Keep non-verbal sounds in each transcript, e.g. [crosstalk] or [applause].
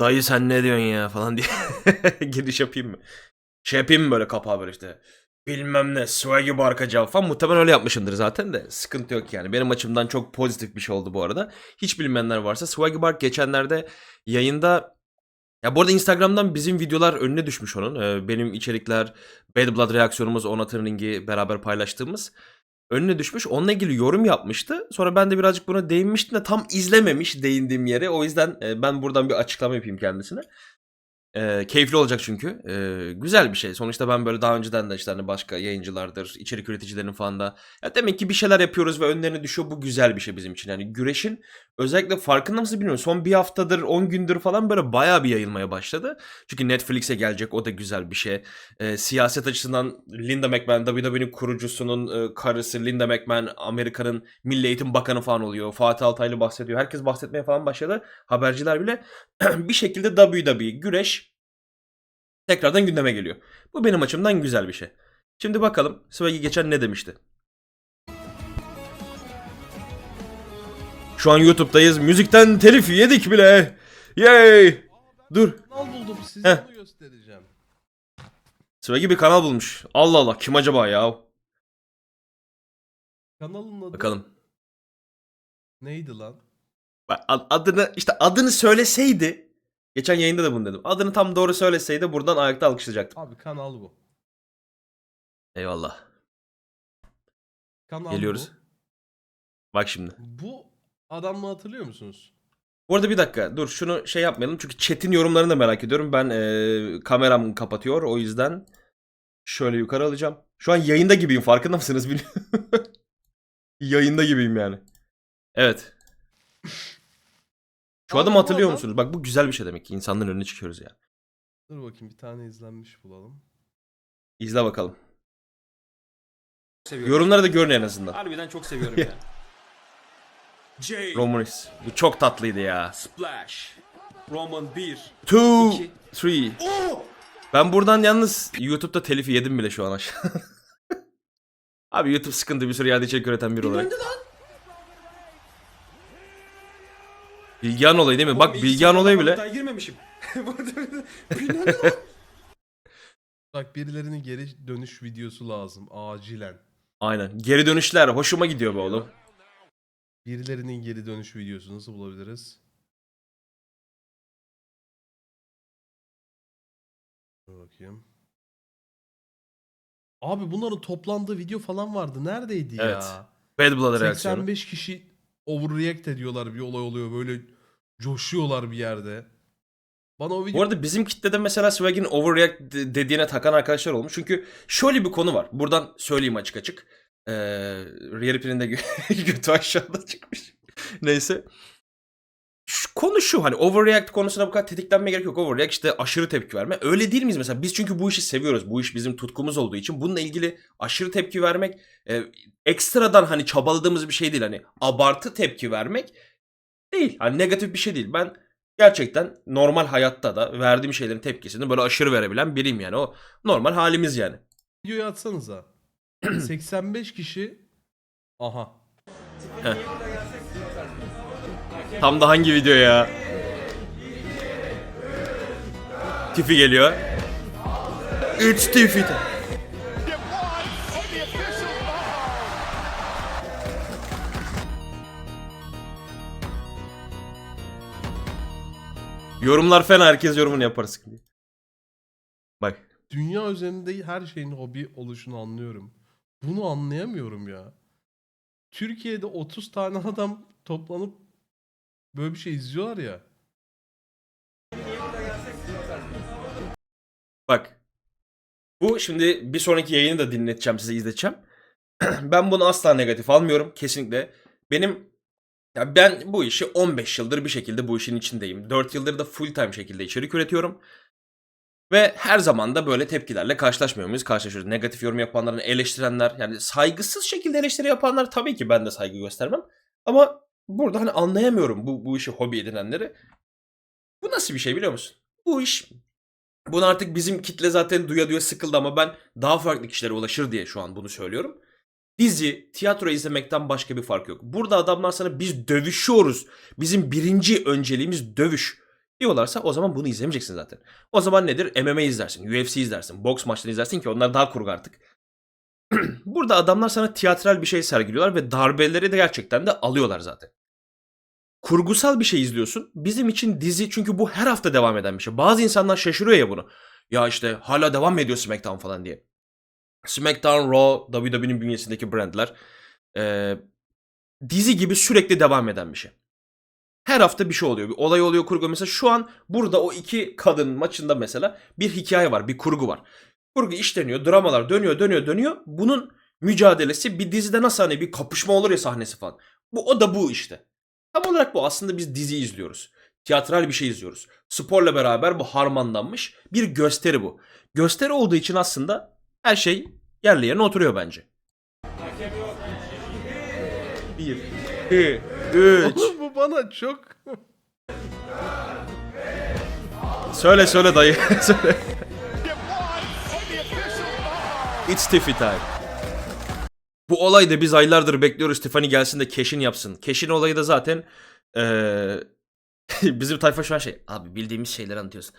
Dayı sen ne diyorsun ya falan diye [laughs] giriş yapayım mı? Şey yapayım mı böyle kapağı böyle işte. Bilmem ne swaggy barka cevap falan. Muhtemelen öyle yapmışımdır zaten de. Sıkıntı yok yani. Benim açımdan çok pozitif bir şey oldu bu arada. Hiç bilmeyenler varsa Swaggy Bark geçenlerde yayında ya bu arada Instagram'dan bizim videolar önüne düşmüş onun. Ee, benim içerikler, Bad Blood reaksiyonumuz, Ona Turning'i beraber paylaştığımız önüne düşmüş. Onunla ilgili yorum yapmıştı. Sonra ben de birazcık buna değinmiştim de tam izlememiş değindiğim yeri. O yüzden e, ben buradan bir açıklama yapayım kendisine. E, keyifli olacak çünkü. E, güzel bir şey. Sonuçta ben böyle daha önceden de işte hani başka yayıncılardır, içerik üreticilerinin falan da ya demek ki bir şeyler yapıyoruz ve önlerine düşüyor. Bu güzel bir şey bizim için. Yani güreşin özellikle farkında mısınız bilmiyorum. Son bir haftadır, 10 gündür falan böyle bayağı bir yayılmaya başladı. Çünkü Netflix'e gelecek o da güzel bir şey. E, siyaset açısından Linda McMahon, WWE'nin kurucusunun e, karısı Linda McMahon Amerika'nın Milli Eğitim Bakanı falan oluyor. Fatih Altaylı bahsediyor. Herkes bahsetmeye falan başladı. Haberciler bile [clears throat] bir şekilde WWE, güreş tekrardan gündeme geliyor. Bu benim açımdan güzel bir şey. Şimdi bakalım Swaggy geçen ne demişti? Şu an YouTube'dayız. Müzikten telif yedik bile. Yay! Dur. Kanal buldum size Heh. onu göstereceğim. Swaggy bir kanal bulmuş. Allah Allah kim acaba ya? Kanalın adı Bakalım. neydi lan? Bak, ad- Adını işte adını söyleseydi Geçen yayında da bunu dedim. Adını tam doğru söyleseydi buradan ayakta alkışlayacaktım. Abi kanal bu. Eyvallah. Kanal Geliyoruz. Bak şimdi. bu. Bu adamı hatırlıyor musunuz? Bu arada bir dakika dur şunu şey yapmayalım çünkü chat'in yorumlarını da merak ediyorum. Ben eee kameram kapatıyor o yüzden şöyle yukarı alacağım. Şu an yayında gibiyim farkında mısınız [laughs] yayında gibiyim yani. Evet. [laughs] Şu adamı bu hatırlıyor adam- musunuz? Bak bu güzel bir şey demek ki insanların önüne çıkıyoruz ya. Dur bakayım bir tane izlenmiş bulalım. İzle bakalım. seviyorum. Yorumları da görün en azından. Harbiden çok seviyorum [laughs] ya. J, Romanis. Bu çok tatlıydı ya. Splash, Roman 1. 2, İki. 3. Oo! Ben buradan yalnız YouTube'da telifi yedim bile şu an aşağı. [laughs] Abi YouTube sıkıntı bir sürü yerde içerik üreten biri olarak. Dinlendi lan. Bilgehan olayı değil mi? Bak Bilgehan olayı bile. Daha girmemişim. [laughs] [laughs] Bak birilerinin geri dönüş videosu lazım acilen. Aynen. Geri dönüşler hoşuma gidiyor be oğlum. Birilerinin geri dönüş videosu nasıl bulabiliriz? Dur bakayım. Abi bunların toplandığı video falan vardı. Neredeydi Evet. ya? Bad Blood reaksiyonu. 85 kişi overreact ediyorlar bir olay oluyor böyle coşuyorlar bir yerde. Bana o video Bu arada bizim kitlede mesela Swag'in overreact de- dediğine takan arkadaşlar olmuş. Çünkü şöyle bir konu var. Buradan söyleyeyim açık açık. Ee, Rierip'in de gö- [laughs] götü aşağıda çıkmış. Neyse. Konu şu hani overreact konusuna bu kadar tetiklenmeye gerek yok. Overreact işte aşırı tepki verme. Öyle değil miyiz mesela? Biz çünkü bu işi seviyoruz. Bu iş bizim tutkumuz olduğu için bununla ilgili aşırı tepki vermek e, ekstradan hani çabaladığımız bir şey değil. Hani abartı tepki vermek değil. Hani negatif bir şey değil. Ben gerçekten normal hayatta da verdiğim şeylerin tepkisini böyle aşırı verebilen biriyim yani. O normal halimiz yani. videoyu atsanıza. [clears throat] 85 kişi aha. Tam da hangi video ya? Tifi geliyor. 3 tifi. Yorumlar fena herkes yorumunu yapar sıkıntı. Bak. Dünya üzerinde her şeyin hobi oluşunu anlıyorum. Bunu anlayamıyorum ya. Türkiye'de 30 tane adam toplanıp böyle bir şey izliyorlar ya. Bak. Bu şimdi bir sonraki yayını da dinleteceğim size izleteceğim. [clears throat] ben bunu asla negatif almıyorum kesinlikle. Benim ya ben bu işi 15 yıldır bir şekilde bu işin içindeyim. 4 yıldır da full time şekilde içerik üretiyorum. Ve her zaman da böyle tepkilerle karşılaşmıyor muyuz? Karşılaşıyoruz. Negatif yorum yapanların, eleştirenler, yani saygısız şekilde eleştiri yapanlar tabii ki ben de saygı göstermem. Ama burada hani anlayamıyorum bu, bu işi hobi edinenleri. Bu nasıl bir şey biliyor musun? Bu iş bunu artık bizim kitle zaten duya duya sıkıldı ama ben daha farklı kişilere ulaşır diye şu an bunu söylüyorum. Dizi, tiyatro izlemekten başka bir fark yok. Burada adamlar sana biz dövüşüyoruz. Bizim birinci önceliğimiz dövüş. diyorlarsa o zaman bunu izlemeyeceksin zaten. O zaman nedir? MMA izlersin, UFC izlersin, boks maçları izlersin ki onlar daha kurgu artık. [clears throat] Burada adamlar sana tiyatral bir şey sergiliyorlar ve darbeleri de gerçekten de alıyorlar zaten. Kurgusal bir şey izliyorsun. Bizim için dizi çünkü bu her hafta devam eden bir şey. Bazı insanlar şaşırıyor ya bunu. Ya işte hala devam mı ediyor SmackDown falan diye. SmackDown, Raw, WWE'nin bünyesindeki brandler. Ee, dizi gibi sürekli devam eden bir şey. Her hafta bir şey oluyor. Bir olay oluyor kurgu. Mesela şu an burada o iki kadın maçında mesela bir hikaye var. Bir kurgu var. Kurgu işleniyor. Dramalar dönüyor dönüyor dönüyor. Bunun mücadelesi bir dizide nasıl hani bir kapışma olur ya sahnesi falan. Bu o da bu işte. Tam olarak bu. Aslında biz dizi izliyoruz. Tiyatral bir şey izliyoruz. Sporla beraber bu harmanlanmış bir gösteri bu. Gösteri olduğu için aslında her şey yerli yerine oturuyor bence. Bir, iki, üç. Oğlum bu bana çok... Söyle söyle dayı. [laughs] söyle. It's Tiffy time. Bu olayı da biz aylardır bekliyoruz Tiffany gelsin de Keş'in yapsın. Keş'in olayı da zaten eee, [laughs] bizim tayfa şu an şey abi bildiğimiz şeyleri anlatıyorsun.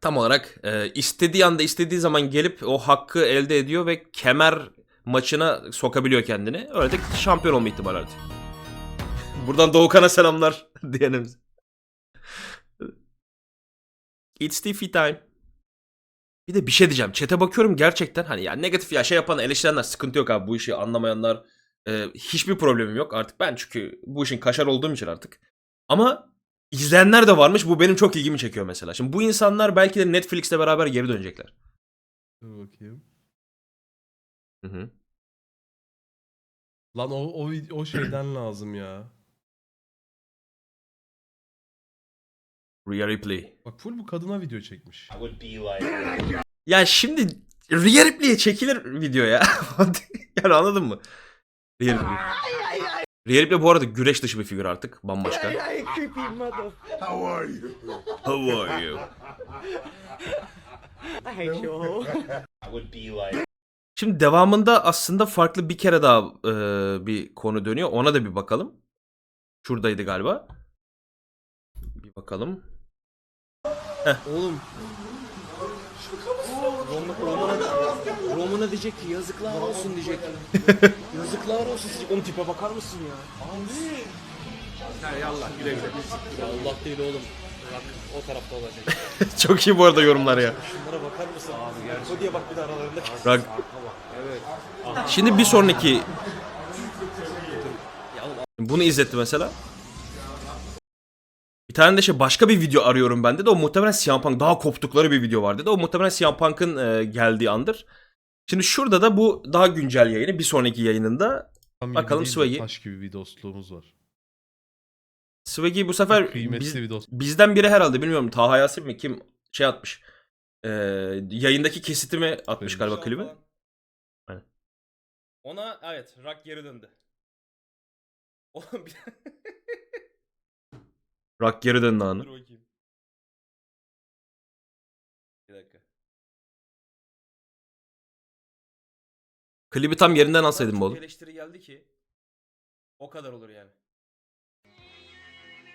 Tam olarak eee, istediği anda istediği zaman gelip o hakkı elde ediyor ve kemer maçına sokabiliyor kendini. Öyle de şampiyon olma ihtimali artık. [laughs] Buradan Doğukan'a selamlar [laughs] diyenimiz. It's Tiffy time. Bir de bir şey diyeceğim. Çete bakıyorum gerçekten hani ya negatif ya şey yapan eleştirenler sıkıntı yok abi bu işi anlamayanlar e, hiçbir problemim yok artık ben çünkü bu işin kaşar olduğum için artık. Ama izleyenler de varmış bu benim çok ilgimi çekiyor mesela. Şimdi bu insanlar belki de Netflix'le beraber geri dönecekler. Dur bakayım. Hı hı. Lan o, o, vid- o şeyden lazım ya. Rhea Ripley. Bak full bu kadına video çekmiş. Ya şimdi Rhea Ripley'e çekilir video ya. [laughs] yani anladın mı? Rhea Ripley. Rhea Ripley bu arada güreş dışı bir figür artık. Bambaşka. How are you? How are you? I hate you. Şimdi devamında aslında farklı bir kere daha e, bir konu dönüyor. Ona da bir bakalım. Şuradaydı galiba. Bir bakalım. Oğlum. Roman, Roman'a, Roman'a diyecek ki yazıklar olsun diyecek. [laughs] yazıklar olsun diyecek. Onun tipe bakar mısın ya? Yallah güle güle. Ya Allah değil oğlum. Bak o tarafta olacak. [laughs] Çok iyi bu arada yorumlar ya. Şunlara bakar mısın abi? Gerçi. diye bak bir de aralarında Bak. Evet. Şimdi bir sonraki bunu izletti mesela. Bir tane de şey başka bir video arıyorum ben de. O muhtemelen CM Punk daha koptukları bir video var dedi. O muhtemelen CM Punk'ın e, geldiği andır. Şimdi şurada da bu daha güncel yayını bir sonraki yayınında Tam Bakalım Swaggy. Taş gibi bir dostluğumuz var. Swaggy bu sefer biz- bir dost. bizden biri herhalde bilmiyorum Taha Yasin mi kim şey atmış. Ee, yayındaki kesitimi atmış Koymuş. galiba klibi. Aynen. Ona evet Rock geri döndü. Oğlum bir... [laughs] Rock geri döndü anı. Dur bakayım. Bir dakika. Klibi tam yerinden alsaydın bu oğlum. eleştiri geldi ki o kadar olur yani.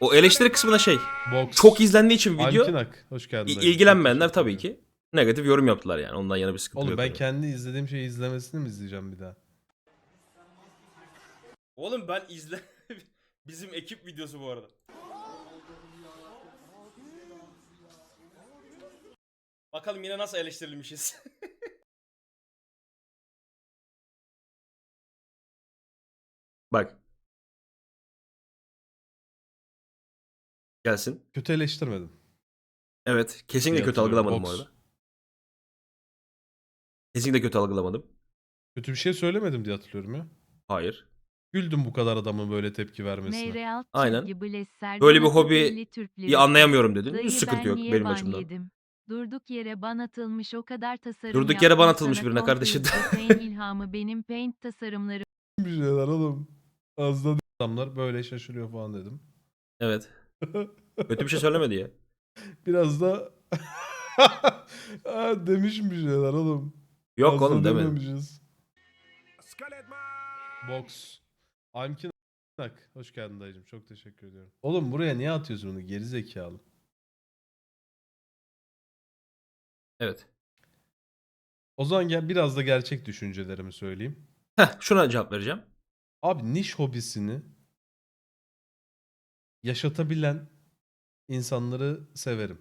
O eleştiri kısmına şey Box. çok izlendiği için video Alkinak. Hoş geldin. i- ilgilenmeyenler tabii ki negatif yorum yaptılar yani. Ondan yana bir sıkıntı Oğlum yok. ben kendi izlediğim şeyi izlemesini mi izleyeceğim bir daha? Oğlum ben izle [laughs] bizim ekip videosu bu arada. Bakalım yine nasıl eleştirilmişiz. [laughs] Bak. Gelsin. Kötü eleştirmedim. Evet. Kesinlikle kötü hatırlıyorum. algılamadım bu Box. arada. Kesinlikle kötü algılamadım. Kötü bir şey söylemedim diye hatırlıyorum ya. Hayır. Güldüm bu kadar adamın böyle tepki vermesine. Aynen. Blesser Böyle bir hobi Belli Türk İyi Lirası. anlayamıyorum dedin. Hiç sıkıntı yok benim açımdan. Durduk yere ban atılmış o kadar tasarım Durduk yere ban atılmış birine kardeşim. Paint [laughs] ilhamı benim paint tasarımlarım bir şeyler oğlum. Az da adamlar böyle şaşırıyor falan dedim. Evet. [laughs] Kötü bir şey söylemedi ya. Biraz da [laughs] ha, demiş bir şeyler oğlum. Yok Az da oğlum dememişiz. Man! Box. Almkin Tak. Hoş geldin dayıcım. Çok teşekkür ediyorum. Oğlum buraya niye atıyorsun bunu? Geri zekalı. Evet. O zaman gel biraz da gerçek düşüncelerimi söyleyeyim. Heh, şuna cevap vereceğim. Abi niş hobisini yaşatabilen insanları severim.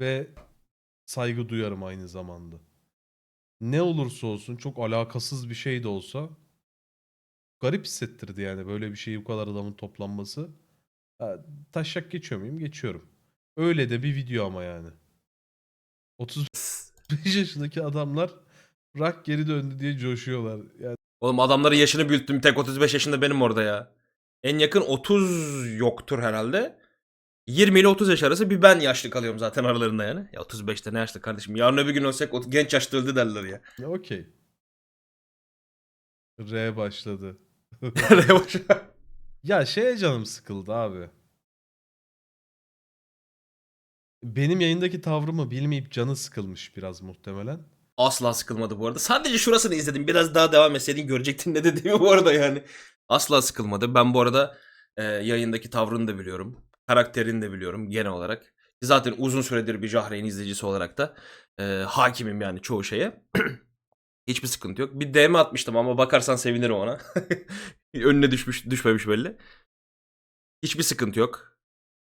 Ve saygı duyarım aynı zamanda. Ne olursa olsun çok alakasız bir şey de olsa garip hissettirdi yani böyle bir şeyi bu kadar adamın toplanması. Ha, taşak geçiyor muyum? Geçiyorum. Öyle de bir video ama yani. 35 yaşındaki adamlar rock geri döndü diye coşuyorlar. Yani Oğlum adamların yaşını büyüttüm. Tek 35 yaşında benim orada ya. En yakın 30 yoktur herhalde. 20 ile 30 yaş arası bir ben yaşlı kalıyorum zaten aralarında yani. Ya 35'te ne yaşlı kardeşim? Yarın öbür gün ölsek o genç yaşta öldü derler ya. Ya okey. R başladı. [laughs] Revaş. Ya şeye canım sıkıldı abi. Benim yayındaki tavrımı bilmeyip canı sıkılmış biraz muhtemelen. Asla sıkılmadı bu arada. Sadece şurasını izledim. Biraz daha devam etseydin görecektin ne dediğimi bu arada yani. Asla sıkılmadı. Ben bu arada e, yayındaki tavrını da biliyorum. Karakterini de biliyorum genel olarak. Zaten uzun süredir bir Jahreyn izleyicisi olarak da e, hakimim yani çoğu şeye. [clears throat] Hiçbir sıkıntı yok. Bir DM atmıştım ama bakarsan sevinirim ona. [laughs] Önüne düşmüş düşmemiş belli. Hiçbir sıkıntı yok.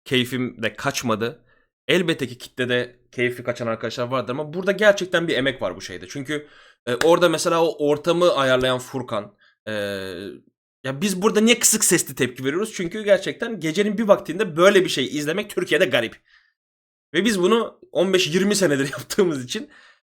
Keyfim de kaçmadı. Elbette ki kitlede keyfi kaçan arkadaşlar vardır ama burada gerçekten bir emek var bu şeyde. Çünkü e, orada mesela o ortamı ayarlayan Furkan. e, ya biz burada niye kısık sesli tepki veriyoruz? Çünkü gerçekten gecenin bir vaktinde böyle bir şey izlemek Türkiye'de garip. Ve biz bunu 15-20 senedir [laughs] yaptığımız için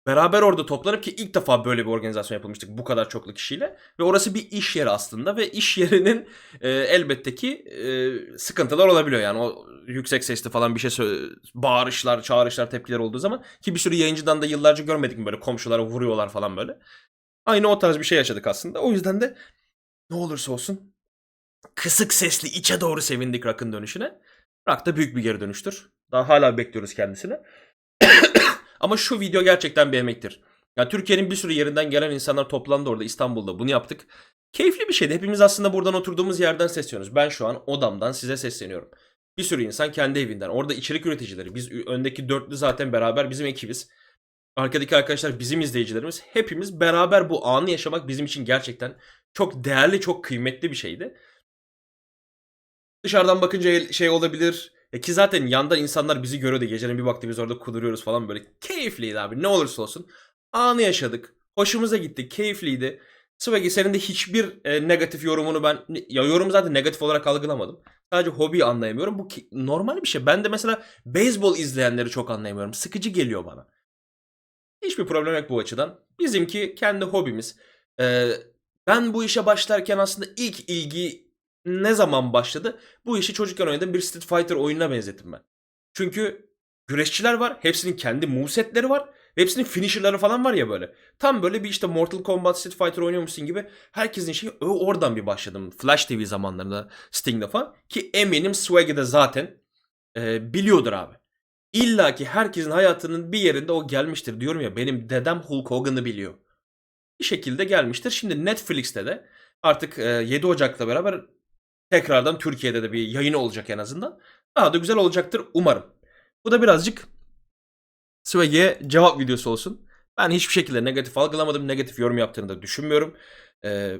beraber orada toplanıp ki ilk defa böyle bir organizasyon yapılmıştık bu kadar çoklu kişiyle. Ve orası bir iş yeri aslında ve iş yerinin e, elbette ki e, sıkıntılar olabiliyor. Yani o yüksek sesli falan bir şey bağırışlar, çağrışlar, tepkiler olduğu zaman ki bir sürü yayıncıdan da yıllarca görmedik mi böyle komşulara vuruyorlar falan böyle. Aynı o tarz bir şey yaşadık aslında. O yüzden de ne olursa olsun kısık sesli içe doğru sevindik Rock'ın dönüşüne. Rock da büyük bir geri dönüştür. Daha hala bekliyoruz kendisini. Ama şu video gerçekten bir emektir. Ya Türkiye'nin bir sürü yerinden gelen insanlar toplandı orada İstanbul'da bunu yaptık. Keyifli bir şeydi. Hepimiz aslında buradan oturduğumuz yerden sesleniyoruz. Ben şu an odamdan size sesleniyorum. Bir sürü insan kendi evinden. Orada içerik üreticileri. Biz öndeki dörtlü zaten beraber bizim ekibiz. Arkadaki arkadaşlar bizim izleyicilerimiz. Hepimiz beraber bu anı yaşamak bizim için gerçekten çok değerli, çok kıymetli bir şeydi. Dışarıdan bakınca şey olabilir. E ki zaten yanda insanlar bizi görüyordu. Gecenin bir vakti biz orada kuduruyoruz falan böyle. Keyifliydi abi ne olursa olsun. Anı yaşadık. Hoşumuza gitti. Keyifliydi. Swaggy senin de hiçbir e, negatif yorumunu ben... Ya yorum zaten negatif olarak algılamadım. Sadece hobi anlayamıyorum. Bu ki, normal bir şey. Ben de mesela beyzbol izleyenleri çok anlayamıyorum. Sıkıcı geliyor bana. Hiçbir problem yok bu açıdan. Bizimki kendi hobimiz. Ee, ben bu işe başlarken aslında ilk ilgi ne zaman başladı? Bu işi çocukken oynadığım bir Street Fighter oyununa benzettim ben. Çünkü güreşçiler var. Hepsinin kendi movesetleri var. Hepsinin finisher'ları falan var ya böyle. Tam böyle bir işte Mortal Kombat Street Fighter oynuyormuşsun gibi. Herkesin şeyi oradan bir başladım. Flash TV zamanlarında Sting'de falan. Ki eminim Swaggy de zaten e, biliyordur abi. İlla ki herkesin hayatının bir yerinde o gelmiştir. Diyorum ya benim dedem Hulk Hogan'ı biliyor. Bir şekilde gelmiştir. Şimdi Netflix'te de artık e, 7 Ocak'la beraber tekrardan Türkiye'de de bir yayını olacak en azından. Daha da güzel olacaktır umarım. Bu da birazcık Swaggy'e cevap videosu olsun. Ben hiçbir şekilde negatif algılamadım. Negatif yorum yaptığını da düşünmüyorum. Ee,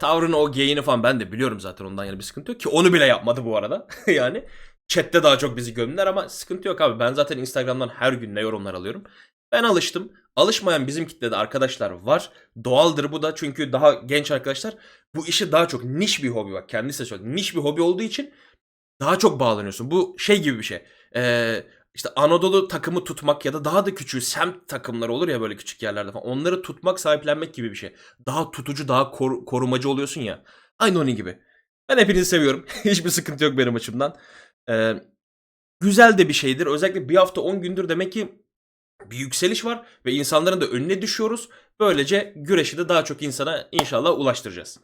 tavrını o geyini falan ben de biliyorum zaten ondan yana bir sıkıntı yok. Ki onu bile yapmadı bu arada. [laughs] yani chatte daha çok bizi gömdüler ama sıkıntı yok abi. Ben zaten Instagram'dan her gün ne yorumlar alıyorum. Ben alıştım. Alışmayan bizim kitlede arkadaşlar var. Doğaldır bu da çünkü daha genç arkadaşlar bu işi daha çok niş bir hobi bak. Kendisi de söyledi. Niş bir hobi olduğu için daha çok bağlanıyorsun. Bu şey gibi bir şey. Ee, işte Anadolu takımı tutmak ya da daha da küçüğü semt takımları olur ya böyle küçük yerlerde falan. Onları tutmak, sahiplenmek gibi bir şey. Daha tutucu, daha kor- korumacı oluyorsun ya. Aynı onun gibi. Ben hepinizi seviyorum. [laughs] Hiçbir sıkıntı yok benim açımdan. Ee, güzel de bir şeydir. Özellikle bir hafta 10 gündür demek ki bir yükseliş var ve insanların da önüne düşüyoruz. Böylece güreşi de daha çok insana inşallah ulaştıracağız.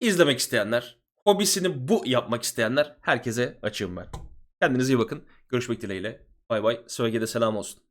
İzlemek isteyenler, hobisini bu yapmak isteyenler herkese açığım ben. Kendinize iyi bakın. Görüşmek dileğiyle. Bay bay. Söylege selam olsun.